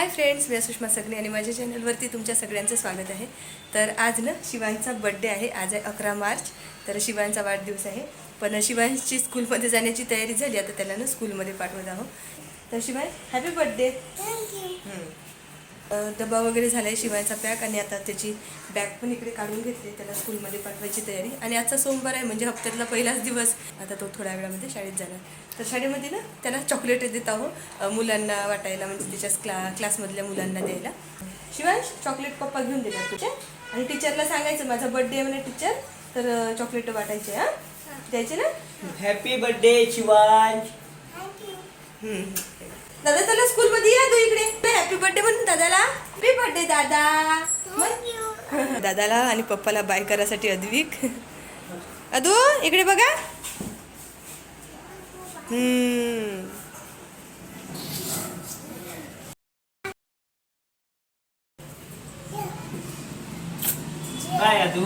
Hi friends मी सुषमा सगळे आणि माझ्या चॅनलवरती तुमच्या सगळ्यांचं स्वागत आहे. तर आज ना शिवांचा बड्डे आहे. आज आहे अकरा मार्च. तर शिवांचा वाढदिवस आहे. पण शिवांची स्कूलमध्ये जाण्याची तयारी झाली. आता त्याला ना स्कूलमध्ये पाठवत आहोत. तर शिवाय हॅपी बड्डे डबा वगैरे झाला आहे शिवायचा पॅक आणि आता त्याची बॅग पण इकडे काढून घेतली त्याला स्कूलमध्ये पाठवायची तयारी. आणि आजचा सोमवार आहे म्हणजे हप्त्यातला पहिलाच दिवस. आता तो थोड्या वेळामध्ये शाळेत जाणार. तर शाळेमध्ये ना त्याला चॉकलेट देत आहो. मुलांना वाटायला म्हणजे त्याच्या क्ला क्लासमधल्या मुलांना द्यायला. शिवांश चॉकलेट पप्पा घेऊन देणार तुझ्या आणि टीचरला सांगायचं माझा बड्डे आहे म्हणे टीचर तर चॉकलेट वाटायचे हां? द्यायचे ना? Happy birthday Shivansh. दादा त्याला स्कूलमध्ये या तू इकडे. हॅपी बर्थडे म्हणून दादाला. हॅपी बर्थडे दादा. दादाला आणि पप्पाला बाय करायसाठी अद्विक. अदू इकडे बघा. हम्म. बाय तू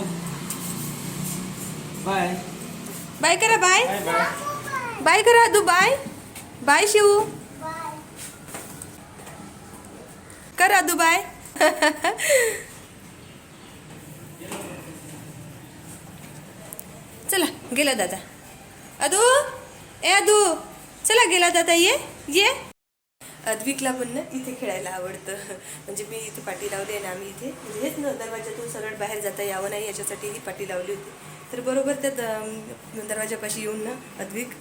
बाय. बाय करा बाय. Bye bye. बाय करा अदू बाय. बाय शिवू. कर अदू बाय चला गेला दादा. अदू ए अदू चला गेला दादा ये ये. अद्विकला पण ना इथे खेळायला आवडतं. म्हणजे मी इथे पाठी लावली आहे ना आम्ही इथे. म्हणजे हेच ना दरवाजातून सरळ बाहेर जाता यावं नाही याच्यासाठी ही पाठी लावली होती. तर बरोबर त्या दरवाजापाशी येऊन ना अद्विक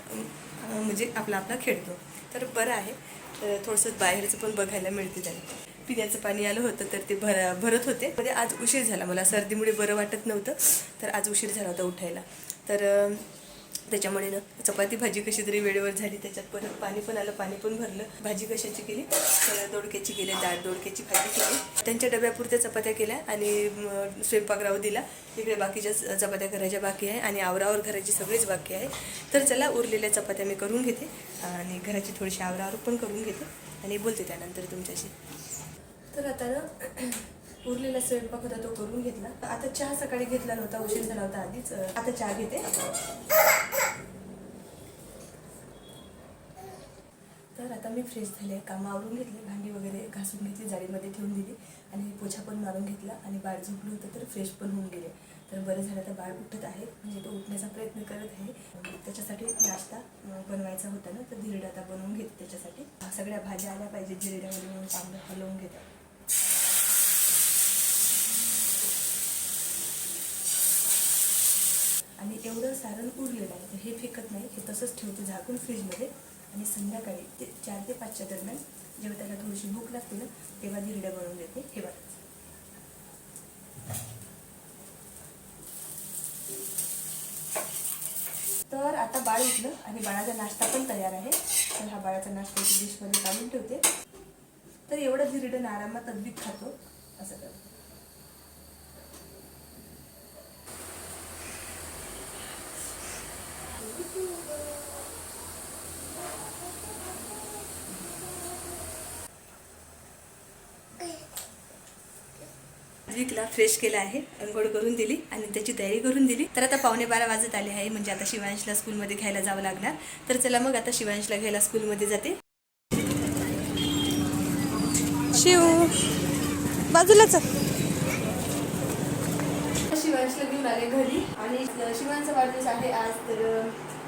म्हणजे आपला आपला खेळतो. तर बरं आहे. थोडंसं बाहेरचं पण बघायला मिळते त्याला. पिण्याचं पाणी आलं होतं तर ते भर भरत होते. म्हणजे आज उशीर झाला. मला सर्दीमुळे बरं वाटत नव्हतं तर आज उशीर झाला होता उठायला. तर त्याच्यामुळे ना चपाती भाजी कशी तरी वेळेवर झाली. त्याच्यात परत पाणी पण आलं पाणी पण भरलं. भाजी कशाची केली? तर दोडक्याची केली डाळ दोडक्याची भाजी केली. त्यांच्या डब्यापुरत्या चपात्या केल्या आणि स्वयंपाकराव दिला. इकडे बाकीच्या चपात्या करायच्या बाकी आहे आणि आवरावर घराची सगळीच बाकी आहे. तर चला उरलेल्या चपात्या मी करून घेते आणि घराची थोडीशी आवरावर पण करून घेते. आणि बोलते त्यानंतर तुमच्याशी. तर आता ना उरलेला स्वयंपाक होता तो करून घेतला. आता चहा सकाळी घेतला नव्हता उशीर झाला होता आधीच. आता चहा घेते. तर आता मी फ्रेश झाले कामं आवरून घेतले भांडी वगैरे घासून घेतली जाळीमध्ये ठेवून दिली आणि पोछा पण मारून घेतला आणि बाळ झोपलं होतं तर फ्रेश पण होऊन गेले. तर बरं झालं तर बाळ उठत आहे म्हणजे तो उठण्याचा प्रयत्न करत आहे. त्याच्यासाठी नाश्ता बनवायचा होता ना तर धिरडा आता बनवून घेते त्याच्यासाठी. सगळ्या भाज्या आल्या पाहिजे धिरड्यामध्ये म्हणून चांगलं हलवून घेतात एवढं सारण उरलेलं आहे. तर हे फेकत नाही. हे तसंच ठेवते झाकून फ्रीजमध्ये. आणि संध्याकाळी ते चार ते पाचच्या दरम्यान जेव्हा त्याला थोडीशी भूक लागते ना तेव्हा धिरड्या बनवून देते. हे बघा. तर आता बाळ उठलं आणि बाळाचा नाश्ता पण तयार आहे. तर हा बाळाचा नाश्ता डिशमध्ये काढून ठेवते. तर एवढं धिरडं आरामात अगदीच खातो. असं करतो. विकला फ्रेश केला आहे अंघोळ करून दिली आणि त्याची तयारी करून दिली. तर आता पावणे बारा वाजत आले आहे म्हणजे आता शिवांशला स्कूलमध्ये घ्यायला जावं लागणार. तर चला मग आता शिवांशला घ्यायला स्कूलमध्ये जाते. शिव बाजूलाच शिवांशला घेऊन आले घरी आणि शिवांचा वाढदिवस आहे आज तर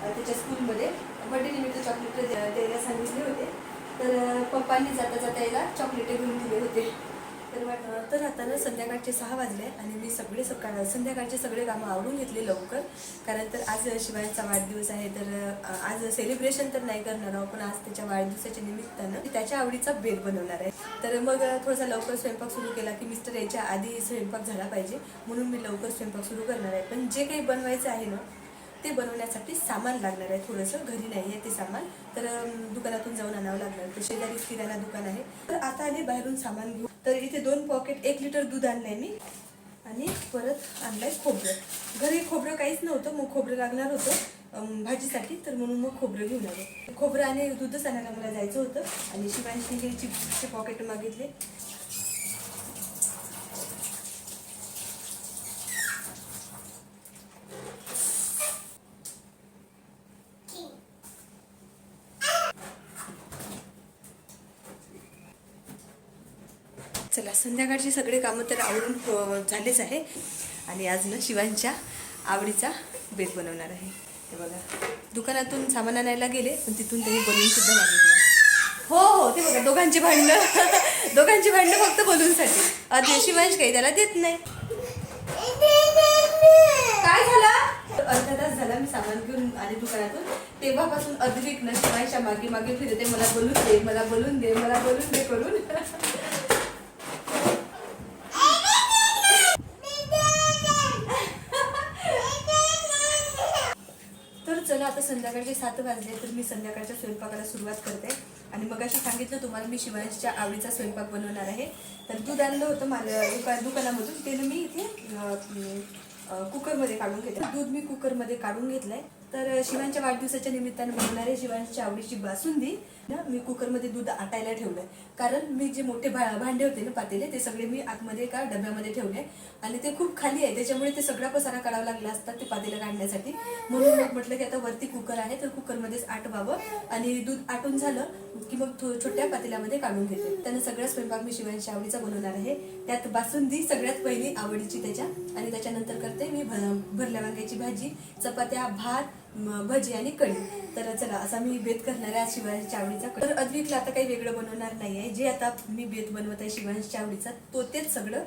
त्याच्या स्कूलमध्ये बर्थडे निमित्त चॉकलेट द्यायला सांगितले होते. तर पप्पांनी जाता जाता याला चॉकलेट घेऊन दिले होते. तर तर आता ना संध्याकाळचे सहा वाजले आणि मी सगळे सकाळ संध्याकाळचे सगळे कामं आवडून घेतले लवकर. कारण तर आज शिवायचा वाढदिवस आहे तर आज सेलिब्रेशन तर नाही करणार आहोत पण आज त्याच्या वाढदिवसाच्या निमित्तानं त्याच्या आवडीचा बेल बनवणार आहे. तर मग थोडासा लवकर स्वयंपाक सुरू केला की मिस्टर यायच्या आधी स्वयंपाक झाला पाहिजे म्हणून मी लवकर स्वयंपाक सुरू करणार आहे. पण जे काही बनवायचं आहे ना ते बनवण्यासाठी सामान लागणार आहे. थोडंसं घरी नाही आहे ते सामान. तर दुकानातून जाऊन आणावं लागणार. तर शेजारी किराणा दुकान आहे. तर आता आले बाहेरून सामान घेऊ. तर इथे दोन पॉकेट एक लिटर दूध आणलंय मी. आणि परत आणलंय खोबरं. घरी खोबरं काहीच नव्हतं. मग खोबरं लागणार होतं भाजीसाठी. तर म्हणून मग खोबरं घेऊन आले. खोबरं आणि दूधच आणायला मला जायचं होतं. आणि शिवांशी हे चिप्सचे पॉकेट मागितले चला संध्याकाळची सगळे कामं तर आवडून झालेच आहे. आणि आज ना शिवांच्या आवडीचा बेत बनवणार आहे. ते बघा दुकानातून सामान आणायला गेले पण तिथून त्यांनी बनवून सुद्धा मागितलं. हो हो ते बघा दोघांची भांडणं. दोघांची भांडणं फक्त बलूनसाठी अरे शिवांश काही त्याला देत नाही. काय झाला? अर्धा तास झाला मी सामान घेऊन आले दुकानातून. तेव्हापासून अद्विक न शिवायच्या मागे मागे फिरते. मला बोलून दे मला बोलून दे मला बोलून दे करून तर चला आता संध्याकाळचे सात वाजले तर मी संध्याकाळच्या स्वयंपाकाला सुरुवात करते. आणि मग अशी सांगितलं तुम्हाला मी शिवांशच्या आवडीचा स्वयंपाक बनवणार आहे. तर दूध आणलं होतं माझ्या दुका दुकानामधून. ते मी इथे कुकरमध्ये काढून घेतलं. दूध मी कुकरमध्ये काढून घेतलं आहे तर शिवांच्या वाढदिवसाच्या निमित्ताने बनवणार आहे शिवांच्या आवडीची बासुंदी ना मी कुकरमध्ये दूध आटायला ठेवलंय. कारण मी जे मोठे भा भांडे होते ना पातेले ते सगळे मी आतमध्ये का डब्यामध्ये ठेवले आणि ते खूप खाली आहे. त्याच्यामुळे ते सगळा पसारा काढावा लागला असतात ते पातेलं काढण्यासाठी म्हणून मग म्हटलं की आता वरती कुकर आहे तर कुकरमध्येच आटवावं आणि दूध आटून झालं की मग थो- छोट्या पातेल्यामध्ये काढून घेते. त्यानं सगळा स्वयंपाक मी शिवांच्या आवडीचा बनवणार आहे. त्यात बासुंदी सगळ्यात पहिली आवडीची त्याच्या आणि त्याच्यानंतर करते मी भ- भरल्या वांग्याची भाजी चपात्या भात भजी आणि कढी. तर चला असा मी बेत करणार आहे आज चावडीचा आवडीचा तर अद्विकला आता काही वेगळं बनवणार नाही आहे. जे आता मी बेत बनवत आहे शिवांच्या आवडीचा तो तेच सगळं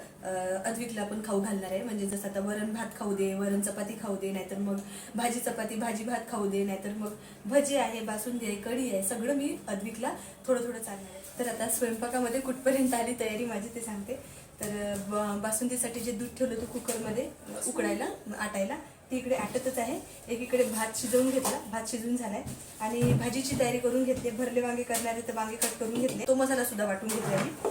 अद्विकला पण खाऊ घालणार आहे. म्हणजे जसं आता वरण भात खाऊ दे वरण चपाती खाऊ दे नाहीतर मग भाजी चपाती भाजी भात खाऊ दे नाहीतर मग भजी आहे बासुंदी आहे कढी आहे सगळं मी अद्विकला थोडं थोडं चालणार आहे. तर आता स्वयंपाकामध्ये कुठपर्यंत आली तयारी माझी ते सांगते. तर बासुंदीसाठी जे दूध ठेवलं होतं कुकरमध्ये उकडायला आटायला ती इकडे आटतच आहे. एकीकडे भात शिजवून घेतला. भात शिजून झालाय. आणि भाजीची तयारी करून घेतली. भरले वांगे करणारे तर वांगे कट करून घेतले. तो मसाला सुद्धा वाटून घेतला मी.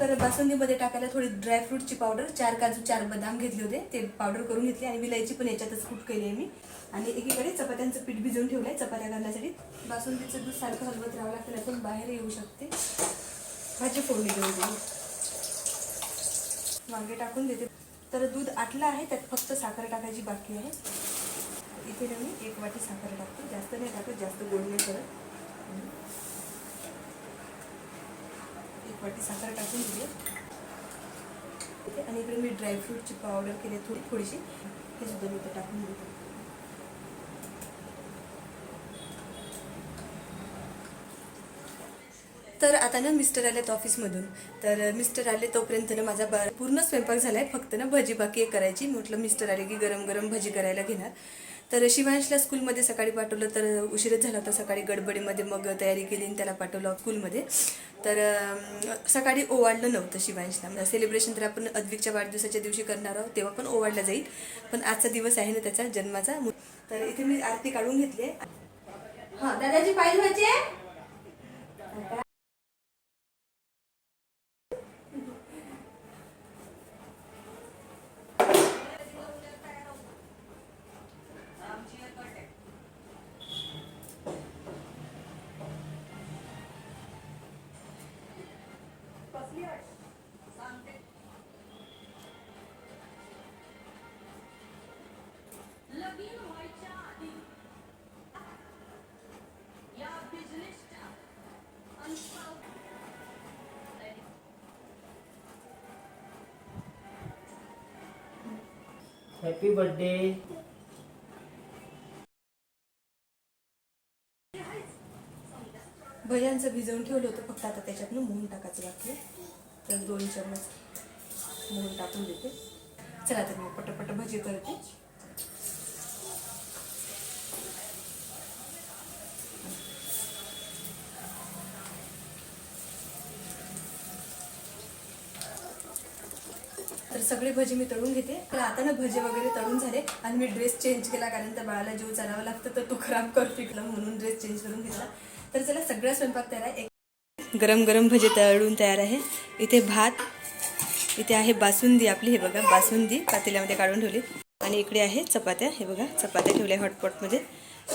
तर बासुंदीमध्ये टाकायला थोडी ड्रायफ्रूटची पावडर चार काजू चार बदाम घेतले होते. ते पावडर करून घेतली आणि विलायची पण याच्यातच कूट केली आहे मी. आणि एकीकडे चपात्यांचं पीठ भिजवून ठेवलं आहे चपात्या करण्यासाठी बासुंदीचं दूध सारखं हलवत राहावं लागतं त्यातून बाहेर येऊ शकते. भाजी फोडणी घेऊन वांगे टाकून देते. तर दूध आटलं आहे त्यात फक्त साखर टाकायची बाकी आहे. इथे ना मी एक वाटी साखर टाकते. जास्त नाही टाकत जास्त गोड नाही करत. एक वाटी साखर टाकून दिली आणि इकडे मी ड्रायफ्रूटची पावडर केली थोडी थोडीशी. हे सुद्धा मी इथे टाकून देते. तर आता ना मिस्टर आलेत ऑफिसमधून. तर मिस्टर आले तोपर्यंत ना माझा बा- पूर्ण स्वयंपाक झाला आहे फक्त ना भजी बाकी एक करायची. म्हटलं मिस्टर आले की गरम गरम भजी करायला घेणार. तर शिवांशला स्कूलमध्ये सकाळी पाठवलं तर उशीरच झाला होता. सकाळी गडबडीमध्ये मग तयारी केली आणि त्याला पाठवलं स्कूलमध्ये. तर सकाळी ओवाळलं नव्हतं शिवांशला. म्हणजे सेलिब्रेशन तर आपण अद्विकच्या वाढदिवसाच्या दिवशी करणार आहोत तेव्हा पण ओवाळला जाईल. पण आजचा दिवस आहे ना त्याचा जन्माचा. तर इथे मी आरती काढून घेतली हां दादाजी पाहिजे हैप्पी बर्थडे त्यांचं भिजवून ठेवलं होतं फक्त आता त्याच्यातनं मोहन टाकायचं बाकी तर दोन चम्मच मोहन टाकून देते. चला तर मी पटपट भजी करते तर सगळे भजी मी तळून घेते. तर आता ना भजे वगैरे तळून झाले आणि मी ड्रेस चेंज केला कारण त्या बाळाला जीव चालावं लागतं तर तो खराब कर पिकला म्हणून ड्रेस चेंज करून घेतला. तर चला सगळा स्वयंपाक तयार आहे. एक गरम गरम भजे तळून तयार आहे. इथे भात इथे आहे बासुंदी आपली हे बघा बासुंदी पातेल्यामध्ये काढून ठेवली. आणि इकडे आहे चपात्या हे बघा चपात्या ठेवल्या हॉटपॉटमध्ये.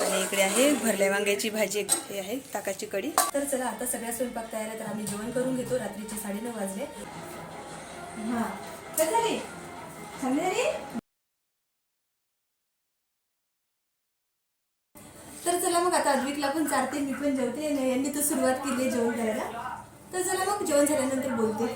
आणि इकडे आहे भरल्या वांग्याची भाजी एक हे आहे ताकाची कढी. तर चला आता सगळ्या स्वयंपाक तयार आहे तर आम्ही जेवण करून घेतो. रात्रीचे साडेनऊ वाजले. हां. झाली चांगली झाली तर? चला मग आता अद्विकला पण चारते मी पण जेवते. यांनी तर सुरुवात केली जेवण करायला. तर चला मग जेवण झाल्यानंतर बोलते.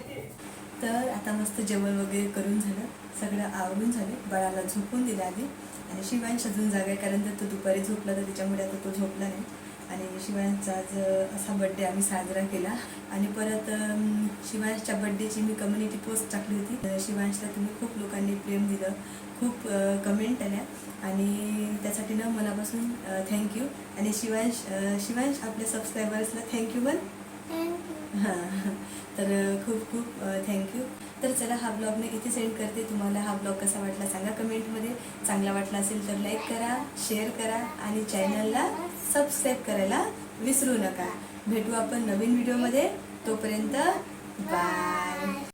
तर आता मस्त जेवण वगैरे करून झालं. सगळं आवडून झालं. बाळाला झोपून दिलं आधी. आणि शिवान शजून जागा कारण तर तो दुपारी झोपला तर त्याच्यामुळे आता तो झोपला नाही. आणि शिवांशचा आज असा बड्डे आम्ही साजरा केला. आणि परत शिवांशच्या बड्डेची मी कम्युनिटी पोस्ट टाकली होती. शिवांशला तुम्ही खूप लोकांनी प्रेम दिलं. खूप कमेंट आल्या. आणि त्यासाठी ना मनापासून थँक्यू आणि शिवांश शिवांश आपल्या सबस्क्रायबर्सला थँक्यू पण हां. तर खूप खूप थँक्यू तर चला हा ब्लॉग मी इथे सेंड करते. तुम्हाला हा ब्लॉग कसा वाटला सांगा कमेंटमध्ये चांगला वाटला असेल तर लाईक करा शेअर करा आणि चॅनलला सबस्क्राईब करायला विसरू नका. भेटू आपण नवीन व्हिडिओमध्ये. तोपर्यंत बाय.